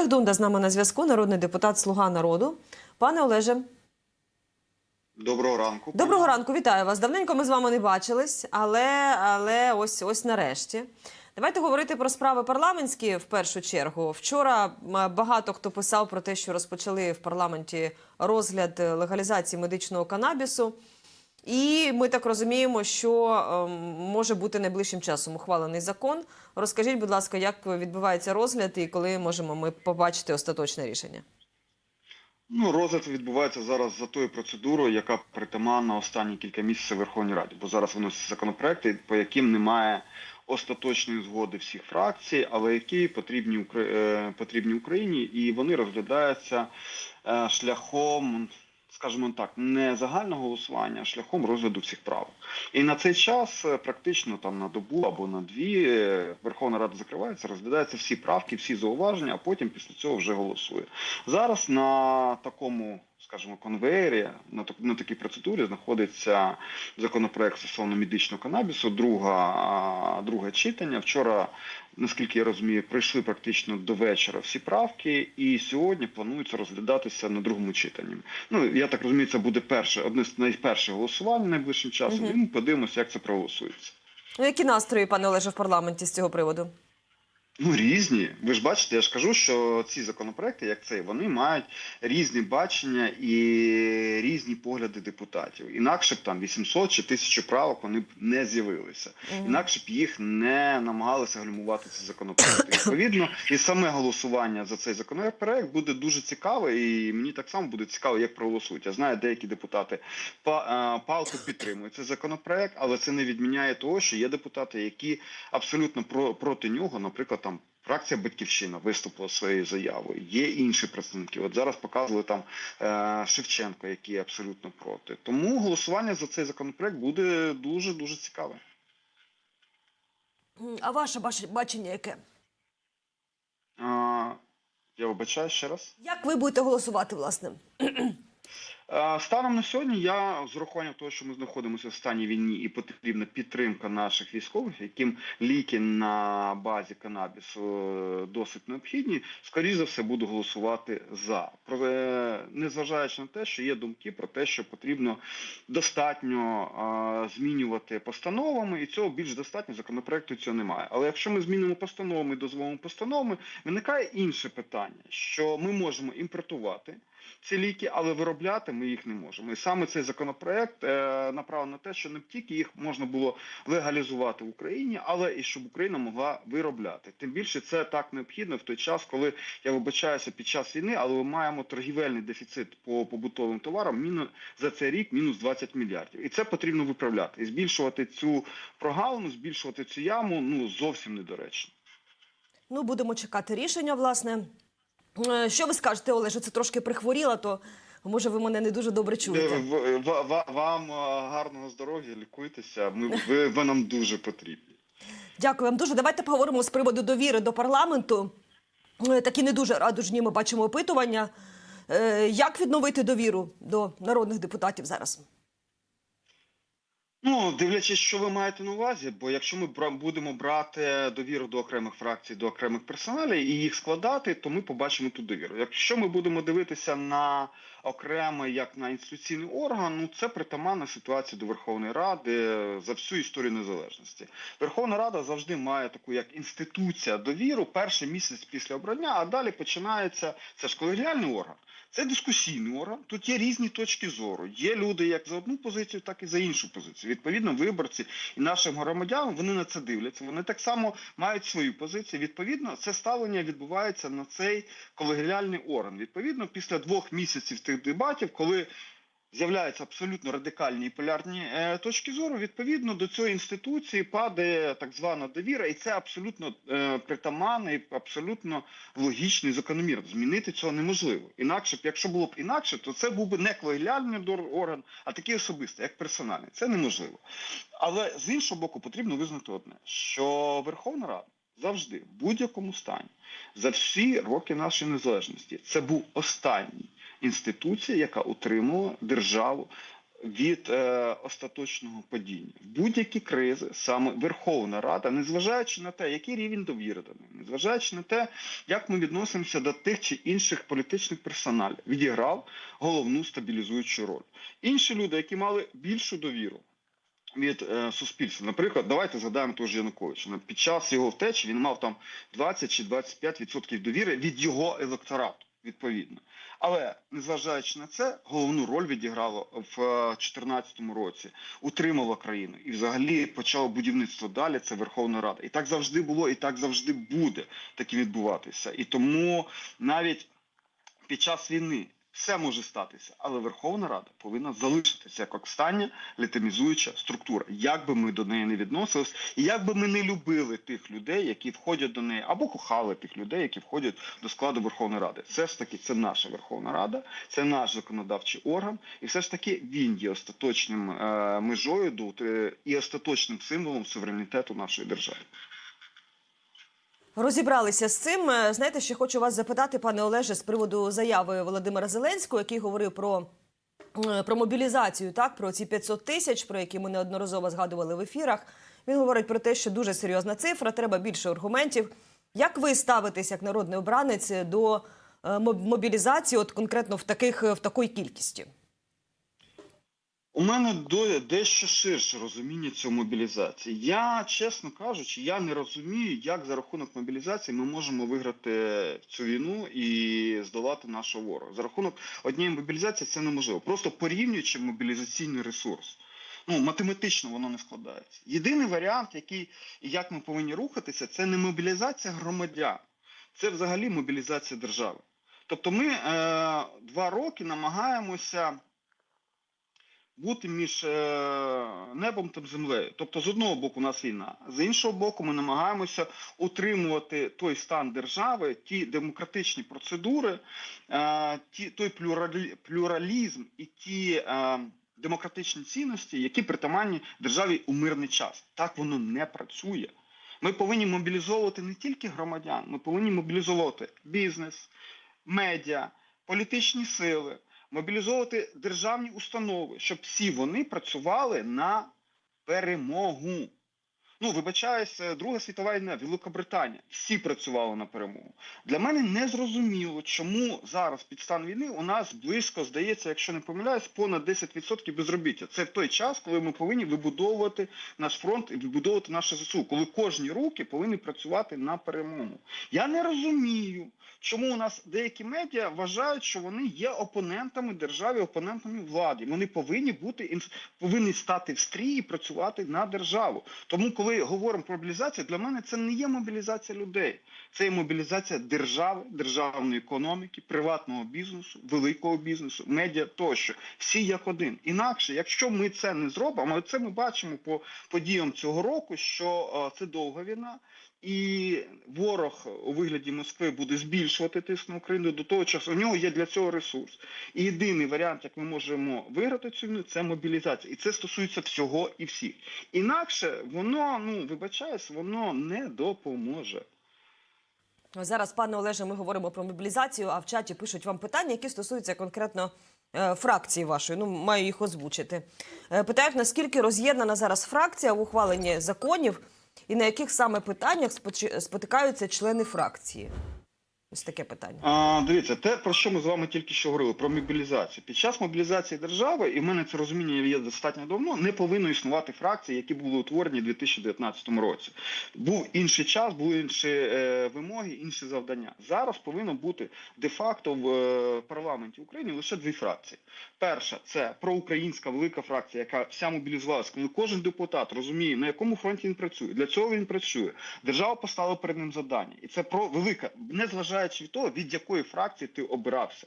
Олег Дунда з нами на зв'язку, народний депутат Слуга народу. Пане Олеже, Доброго ранку. доброго ранку, вітаю вас. Давненько ми з вами не бачились, але, але ось ось нарешті. Давайте говорити про справи парламентські в першу чергу. Вчора багато хто писав про те, що розпочали в парламенті розгляд е, легалізації медичного канабісу. І ми так розуміємо, що ем, може бути найближчим часом ухвалений закон. Розкажіть, будь ласка, як відбувається розгляд і коли можемо ми побачити остаточне рішення? Ну, розгляд відбувається зараз за тою процедурою, яка притаманна останні кілька місяців Верховній Раді. Бо зараз виносяться законопроекти, по яким немає остаточної згоди всіх фракцій, але які потрібні, е, потрібні Україні, і вони розглядаються е, шляхом, скажімо так, не загального голосування, а шляхом розгляду всіх правок. І на цей час е, практично там на добу або на дві е, Верховна Рада закривається, розглядаються всі правки, всі зауваження, а потім після цього вже голосує. Зараз на такому, скажімо, конвеєрі, на, так- на такій процедурі знаходиться законопроект стосовно медичного канабісу, друга, друге читання. Вчора, наскільки я розумію, прийшли практично до вечора всі правки, і сьогодні планується розглядатися на другому читанні. Ну, я так розумію, це буде перше, одне з найперших голосувань найближчим часом, подивимося, як це проголосується. Ну, які настрої, пане Олеже, в парламенті з цього приводу? Ну, різні. Ви ж бачите, я ж кажу, що ці законопроекти, як цей, вони мають різні бачення і різні погляди депутатів. Інакше б там 800 чи 1000 правок вони б не з'явилися. Інакше б їх не намагалися гальмувати ці законопроекти. Відповідно, і саме голосування за цей законопроект буде дуже цікаве, і мені так само буде цікаво, як проголосують. Я знаю, деякі депутати е, палку підтримують цей законопроект, але це не відміняє того, що є депутати, які абсолютно про проти нього, наприклад, там. Фракція Батьківщина виступила своєю заявою. Є інші представники. От зараз показували там е, Шевченко, який абсолютно проти. Тому голосування за цей законопроект буде дуже дуже цікаве. А ваше бачення яке? Я вибачаю ще раз. Як ви будете голосувати, власне? Е, Станом на сьогодні я з урахуванням того, що ми знаходимося в стані війні і потрібна підтримка наших військових, яким ліки на базі канабісу е, досить необхідні, скоріше за все буду голосувати за. Е, Незважаючи на те, що є думки про те, що потрібно достатньо змінювати постановами, і цього більш достатньо законопроекту цього немає. Але якщо ми змінимо постановами дозволимо постановами, виникає інше питання, що ми можемо імпортувати ці ліки, але виробляти ми їх не можемо. І саме цей законопроект е, направлений на те, що не тільки їх можна було легалізувати в Україні, але і щоб Україна могла виробляти. Тим більше це так необхідно в той час, коли я вибачаюся під час війни, але ми маємо торгівельний дефіцит по побутовим товарам за цей рік мінус 20 мільярдів. І це потрібно виправляти. І збільшувати цю прогалину, збільшувати цю яму ну зовсім недоречно. Ну, будемо чекати рішення, власне. Е, Що ви скажете, Олеже? Це трошки прихворіла, то може ви мене не дуже добре Е, чуєте. ва- Вам е, гарного здоров'я, лікуйтеся. Ми ви, ви нам дуже потрібні. Дякую вам дуже. Давайте поговоримо з приводу довіри до парламенту. Е, Такі не дуже радужні ми бачимо опитування. Е, Як відновити довіру до народних депутатів зараз? Ну, дивлячись, що ви маєте на увазі, бо якщо ми будемо брати довіру до окремих фракцій, до окремих персоналів і їх складати, то ми побачимо ту довіру. Якщо ми будемо дивитися на окремий як на інституційний орган, ну це притаманна ситуація до Верховної Ради за всю історію незалежності. Верховна Рада завжди має таку як інституція довіру перший місяць після обрання, а далі починається це ж колегіальний орган. Це дискусійний орган. Тут є різні точки зору. Є люди як за одну позицію, так і за іншу позицію. Відповідно, виборці і нашим громадянам вони на це дивляться. Вони так само мають свою позицію. Відповідно, це ставлення відбувається на цей колегіальний орган. Відповідно, після двох місяців тих дебатів, коли з'являються абсолютно радикальні і полярні е, точки зору. Відповідно до цієї інституції падає так звана довіра, і це абсолютно е, притаманно і абсолютно логічно і закономірно. Змінити цього неможливо. Інакше б, якщо було б інакше, то це був би не колегіальний орган, а такий особистий, як персональний. Це неможливо. Але з іншого боку, потрібно визнати одне: що Верховна Рада завжди в будь-якому стані за всі роки нашої незалежності це був останній інституція, яка утримувала державу від е, остаточного падіння. В будь-які кризи саме Верховна Рада, незважаючи на те, який рівень довіри до неї, незважаючи на те, як ми відносимося до тих чи інших політичних персоналів, відіграв головну стабілізуючу роль. Інші люди, які мали більшу довіру. Від е, суспільства, наприклад, давайте згадаємо того ж Януковича. Під час його втечі він мав там 20 чи 25% довіри від його електорату, відповідно. Але незважаючи на це, головну роль відіграло в 2014 році, утримало країну і взагалі почало будівництво далі. Це Верховна Рада. І так завжди було, і так завжди буде таке відбуватися. І тому навіть під час війни все може статися, але Верховна Рада повинна залишитися як остання легітимізуюча структура, як би ми до неї не відносились, і як би ми не любили тих людей, які входять до неї, або кохали тих людей, які входять до складу Верховної Ради. Все ж таки, це наша Верховна Рада, це наш законодавчий орган, і все ж таки він є остаточним е, межою до і остаточним символом суверенітету нашої держави. Розібралися з цим. Е, Знаєте, ще хочу вас запитати, пане Олеже, з приводу заяви Володимира Зеленського, який говорив про, е, про мобілізацію, так про ці 500 тисяч, про які ми неодноразово згадували в ефірах. Він говорить про те, що дуже серйозна цифра, треба більше аргументів. Як ви ставитесь як народний обранець до е, мобілізації, от конкретно в таких в такої кількості? У мене дещо ширше розуміння цієї мобілізації. Я, чесно кажучи, я не розумію, як за рахунок мобілізації ми можемо виграти цю війну і здолати нашого ворога. За рахунок однієї мобілізації це неможливо. Просто порівнюючи мобілізаційний ресурс. Ну, математично воно не складається. Єдиний варіант, який як ми повинні рухатися, це не мобілізація громадян, це взагалі мобілізація держави. Тобто ми е, два роки намагаємося бути між е, небом та землею. Тобто, з одного боку, у нас війна, з іншого боку, ми намагаємося утримувати той стан держави, ті демократичні процедури, е, ті, той плюралі, плюралізм і ті е, демократичні цінності, які притаманні державі у мирний час. Так воно не працює. Ми повинні мобілізовувати не тільки громадян, ми повинні мобілізовувати бізнес, медіа, політичні сили мобілізовувати державні установи, щоб всі вони працювали на перемогу. Ну, вибачаюсь, Друга світова війна, Великобританія, всі працювали на перемогу. Для мене не зрозуміло, чому зараз під стан війни у нас близько, здається, якщо не помиляюсь, понад 10% безробіття. Це в той час, коли ми повинні вибудовувати наш фронт і вибудовувати наше ЗСУ, коли кожні руки повинні працювати на перемогу. Я не розумію, чому у нас деякі медіа вважають, що вони є опонентами держави, опонентами влади. Вони повинні бути повинні стати в стрій і працювати на державу. Тому, коли говоримо про мобілізацію, для мене це не є мобілізація людей, це є мобілізація держави, державної економіки, приватного бізнесу, великого бізнесу, медіа тощо. Всі як один. Інакше, якщо ми це не зробимо, це ми бачимо по подіям цього року, що е, це довга війна. І ворог у вигляді Москви буде збільшувати тиск на Україну до того часу. У нього є для цього ресурс. І єдиний варіант, як ми можемо виграти цю війну, це мобілізація. І це стосується всього і всіх. Інакше воно, ну вибачаюсь, воно не допоможе. Зараз, пане Олеже, ми говоримо про мобілізацію, а в чаті пишуть вам питання, які стосуються конкретно е, фракції вашої. Ну, маю їх озвучити. Е, питають, наскільки роз'єднана зараз фракція в ухваленні законів і на яких саме питаннях спотикаються члени фракції? Ось таке питання. А, дивіться, те, про що ми з вами тільки що говорили, про мобілізацію. Під час мобілізації держави, і в мене це розуміння є достатньо давно, не повинно існувати фракції, які були утворені у 2019 році. Був інший час, були інші е, вимоги, інші завдання. Зараз повинно бути де-факто в е, парламенті України лише дві фракції. Перша це проукраїнська велика фракція, яка вся мобілізувалася, коли кожен депутат розуміє, на якому фронті він працює. Для цього він працює. Держава поставила перед ним завдання. І це про велика, незважаючи від того, від якої фракції ти обирався.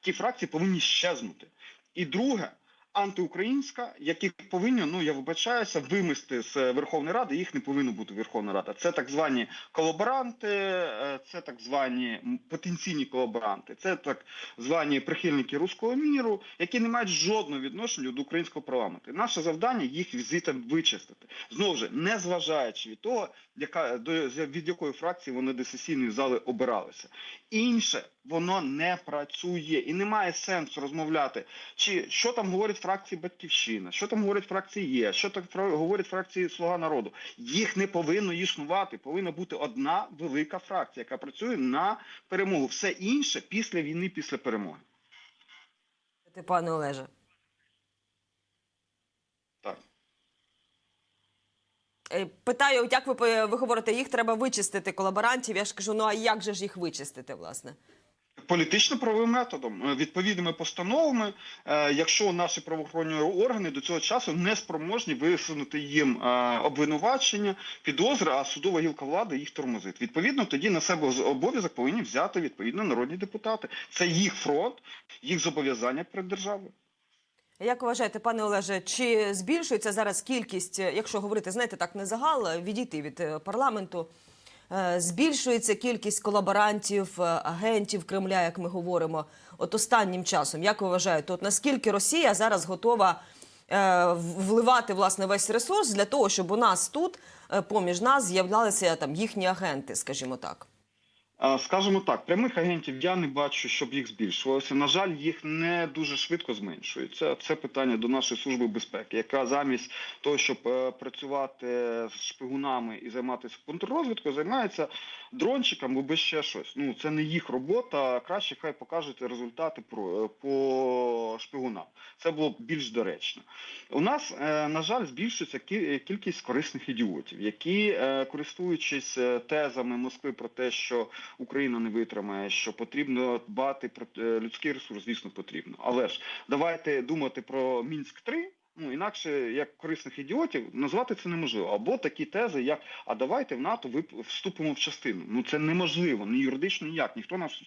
Ті фракції повинні щезнути. І друге, антиукраїнська, яких повинні, ну я вибачаюся, вимести з Верховної Ради, їх не повинно бути Верховна Рада. Це так звані колаборанти, е, це так звані потенційні колаборанти, це так звані прихильники руського міру, які не мають жодного відношення до українського парламенту. Наше завдання їх звідти вичистити. Знову ж, не зважаючи від того, яка до від якої фракції вони до сесійної зали обиралися. Інше воно не працює і немає сенсу розмовляти. Чи що там говорять фракції Батьківщина, що там говорять фракції ЄС, що там фра- говорять фракції Слуга народу. Їх не повинно існувати. Повинна бути одна велика фракція, яка працює на перемогу. Все інше після війни, після перемоги. Ти Пане Олеже. Так. Е, Питаю, як ви, ви говорите, їх треба вичистити колаборантів. Я ж кажу, ну а як же ж їх вичистити, власне? Політично-правовим методом, е, відповідними постановами, е, якщо наші правоохоронні органи до цього часу не спроможні висунути їм е, обвинувачення, підозри, а судова гілка влади їх тормозить. Відповідно, тоді на себе обов'язок повинні взяти відповідно народні депутати. Це їх фронт, їх зобов'язання перед державою. Як вважаєте, пане Олеже, чи збільшується зараз кількість, якщо говорити, знаєте, так не загал, відійти від парламенту, збільшується кількість колаборантів, е, агентів Кремля, як ми говоримо, от останнім часом, як ви вважаєте, от наскільки Росія зараз готова е, вливати власне весь ресурс для того, щоб у нас тут, е, поміж нас, з'являлися там їхні агенти, скажімо так? Скажімо так, прямих агентів я не бачу, щоб їх збільшувалося. На жаль, їх не дуже швидко зменшується. Це питання до нашої служби безпеки, яка замість того, щоб е, працювати з шпигунами і займатися контррозвідкою, займається дрончиком або ще щось. Ну це не їх робота. Краще хай покажуть результати е, по шпигунам. Це було б більш доречно. У нас, е, на жаль, збільшується кі- кількість корисних ідіотів, які, користуючись тезами Москви про те, що Україна не витримає, що потрібно дбати про е, людський ресурс, звісно, потрібно. Але ж давайте думати про Мінськ 3 Ну інакше як корисних ідіотів назвати це неможливо. Або такі тези, як а давайте в НАТО вступимо в частину. Ну це неможливо, ні юридично ніяк. Ніхто нас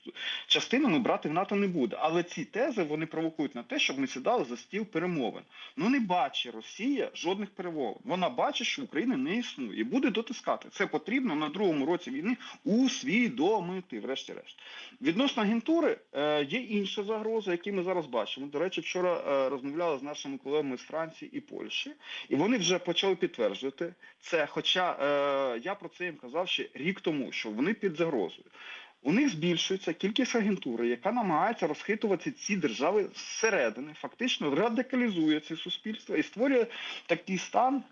частинами брати в НАТО не буде. Але ці тези вони провокують на те, щоб ми сідали за стіл перемовин. Ну не бачить Росія жодних перемовин. Вона бачить, що України не існує і буде дотискати. Це потрібно на другому році війни усвідомити, врешті-решт. Відносно агентури е, є інша загроза, які ми зараз бачимо. До речі, вчора е, розмовляли з нашими колегами з Франції і Польщі, і вони вже почали підтверджувати це. Хоча е, я про це їм казав ще рік тому, що вони під загрозою. У них збільшується кількість агентури, яка намагається розхитувати ці держави зсередини, фактично радикалізує це суспільство і створює такий стан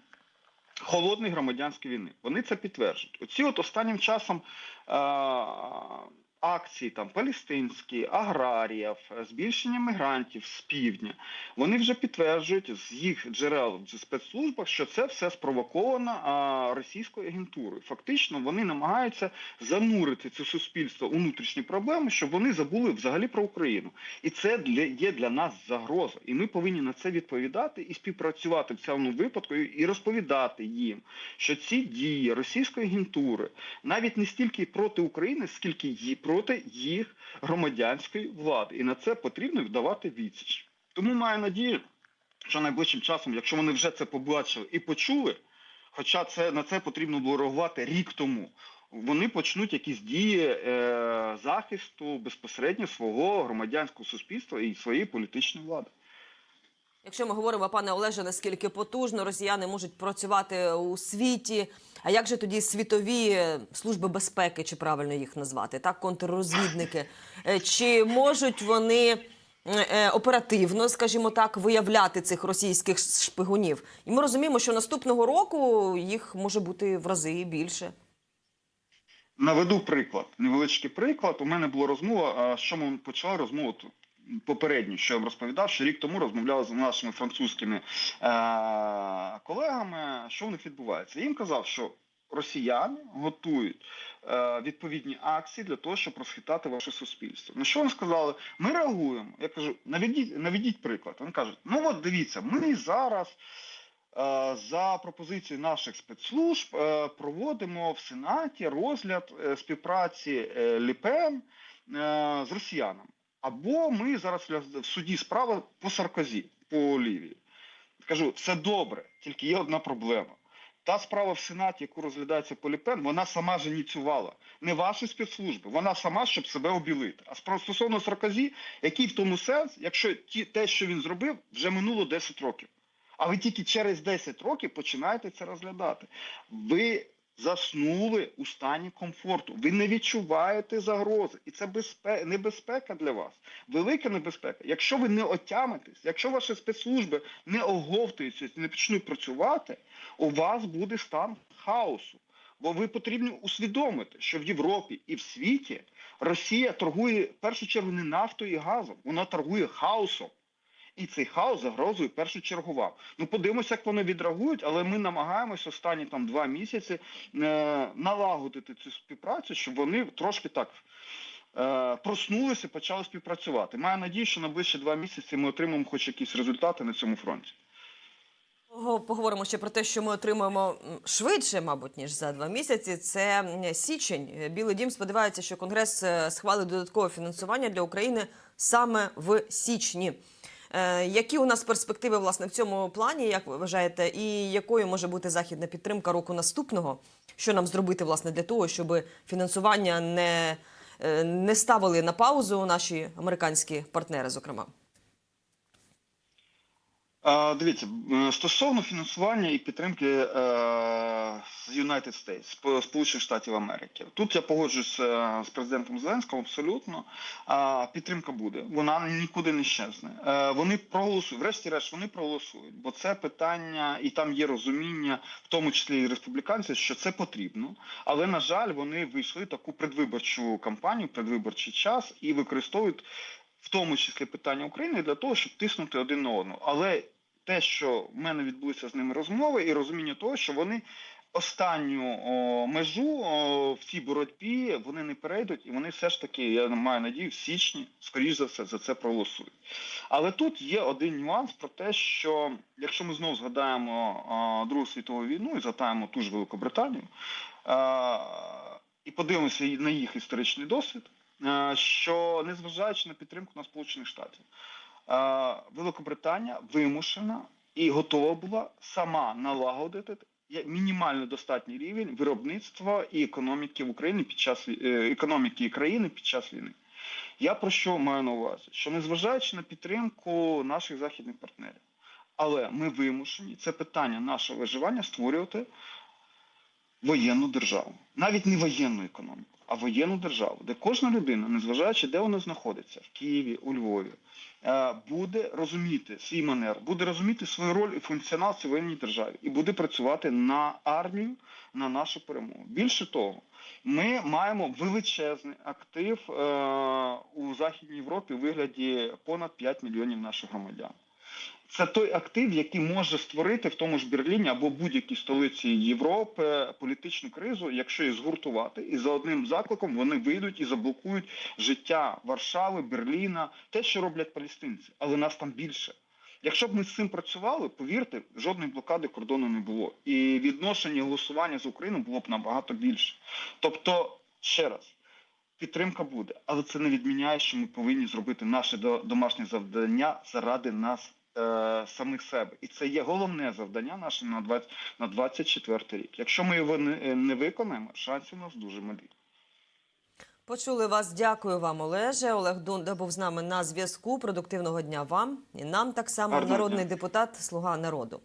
холодної громадянської війни. Вони це підтверджують. Оці от останнім часом е- акції там палестинські, аграріїв, збільшення мігрантів з півдня, вони вже підтверджують з їх джерел в спецслужбах, що це все спровоковано а, російською агентурою. Фактично, вони намагаються занурити це суспільство у внутрішні проблеми, щоб вони забули взагалі про Україну. І це для є для нас загроза. І ми повинні на це відповідати і співпрацювати в цьому випадку і розповідати їм, що ці дії російської агентури навіть не стільки проти України, скільки ї проти їх громадянської влади. І на це потрібно вдавати відсіч. Тому маю надію, що найближчим часом, якщо вони вже це побачили і почули, хоча це на це потрібно було реагувати рік тому. Вони почнуть якісь дії е, захисту безпосередньо свого громадянського суспільства і своєї політичної влади. Якщо ми говоримо, пане Олеже, наскільки потужно росіяни можуть працювати у світі, а як же тоді світові служби безпеки, чи правильно їх назвати, так, контррозвідники? Е, Чи можуть вони е, е, оперативно, скажімо так, виявляти цих російських шпигунів? І ми розуміємо, що наступного року їх може бути в рази більше. Наведу приклад, невеличкий приклад. У мене була розмова. а, Що ми почали розмову тут попередню, що я вам розповідав, що рік тому розмовляли з нашими французькими е- колегами. Що в них відбувається? Я їм казав, що росіяни готують е- відповідні акції для того, щоб розхитати ваше суспільство. На що вони сказали? Ми реагуємо. Я кажу, наведіть, наведіть приклад. Вони кажуть, ну от дивіться, ми зараз. Е, За пропозицією наших спецслужб проводимо в Сенаті розгляд співпраці Ліпен з росіянами. Або ми зараз в суді справа по Саркозі, по Лівії. Кажу, це добре, тільки є одна проблема. Та справа в Сенаті, яку розглядається по Ліпен, вона сама ж ініціювала. Не ваші спецслужби, вона сама, щоб себе обілити. А стосовно Саркозі, який в тому сенс, якщо ті, те, що він зробив, вже минуло 10 років. А ви тільки через 10 років починаєте це розглядати. Ви заснули у стані комфорту. Ви не відчуваєте загрози, і це безпе... небезпека для вас. Велика небезпека. Якщо ви не отямитесь, якщо ваші спецслужби не оговтуються, не почнуть працювати, у вас буде стан хаосу. Бо ви потрібно усвідомити, що в Європі і в світі Росія торгує в першу чергу не нафтою і газом, вона торгує хаосом. І цей хаос загрозує першу чергу вам. Ну подивимося, як вони відреагують, але ми намагаємося останні там два місяці е, налагодити цю співпрацю, щоб вони трошки так е, проснулися почали співпрацювати. Маю надію, що на ближчі два місяці ми отримаємо хоч якісь результати на цьому фронті. Поговоримо ще про те, що ми отримаємо швидше, мабуть, ніж за два місяці. Це січень. Білий дім сподівається, що Конгрес е, схвалить додаткове фінансування для України саме в січні. Е, Які у нас перспективи власне в цьому плані, як ви вважаєте, і якою може бути західна підтримка року наступного? Що нам зробити власне для того, щоб фінансування не, е, не ставили на паузу наші американські партнери, зокрема? Дивіться, стосовно фінансування і підтримки е, з United States, Сполучених Штатів Америки. Тут я погоджуюсь е, з президентом Зеленським абсолютно. Підтримка буде, вона нікуди не щезне. Е, вони проголосують, врешті-решт, вони проголосують, бо це питання, і там є розуміння, в тому числі і республіканців, що це потрібно. Але на жаль, вони вийшли в таку предвиборчу кампанію, предвиборчий час і використовують. В тому числі питання України для того, щоб тиснути один на одного. Але те, що в мене відбулися з ними розмови, і розуміння того, що вони останню о, межу о, в цій боротьбі вони не перейдуть, і вони все ж таки, я маю надію, в січні, скоріш за все, за це проголосують. Але тут є один нюанс про те, що якщо ми знову згадаємо о, Другу світову війну і згадаємо ту ж Великобританію, е, і подивимося на їх історичний досвід, е, що незважаючи на підтримку на Сполучених Штатів, Великобританія вимушена і готова була сама налагодити мінімально достатній рівень виробництва і економіки в Україні під час е, економіки країни під час війни. Я про що маю на увазі? Що незважаючи на підтримку наших західних партнерів, але ми вимушені це питання нашого виживання створювати воєнну державу, навіть не воєнну економіку, а воєнну державу, де кожна людина, незважаючи, де вона знаходиться, в Києві, у Львові, е, буде розуміти свій манер, буде розуміти свою роль і функціонал в цій воєнній державі, і буде працювати на армію, на нашу перемогу. Більше того, ми маємо величезний актив е, у Західній Європі у вигляді понад 5 мільйонів наших громадян. Це той актив, який може створити в тому ж Берліні або будь-якій столиці Європи політичну кризу, якщо її згуртувати, і за одним закликом вони вийдуть і заблокують життя Варшави, Берліна, те, що роблять палестинці, але нас там більше. Якщо б ми з цим працювали, повірте, жодної блокади кордону не було. І відношення голосування за Україну було б набагато більше. Тобто, ще раз, підтримка буде, але це не відміняє, що ми повинні зробити наше до- домашнє завдання заради нас самих себе. І це є головне завдання наше на 20, на 24 рік. Якщо ми його не, не виконаємо, шанси у нас дуже малі. Почули вас. Дякую вам, Олеже. Олег Дунда був з нами на зв'язку. Продуктивного дня вам і нам так само Гарного народний депутат, слуга народу.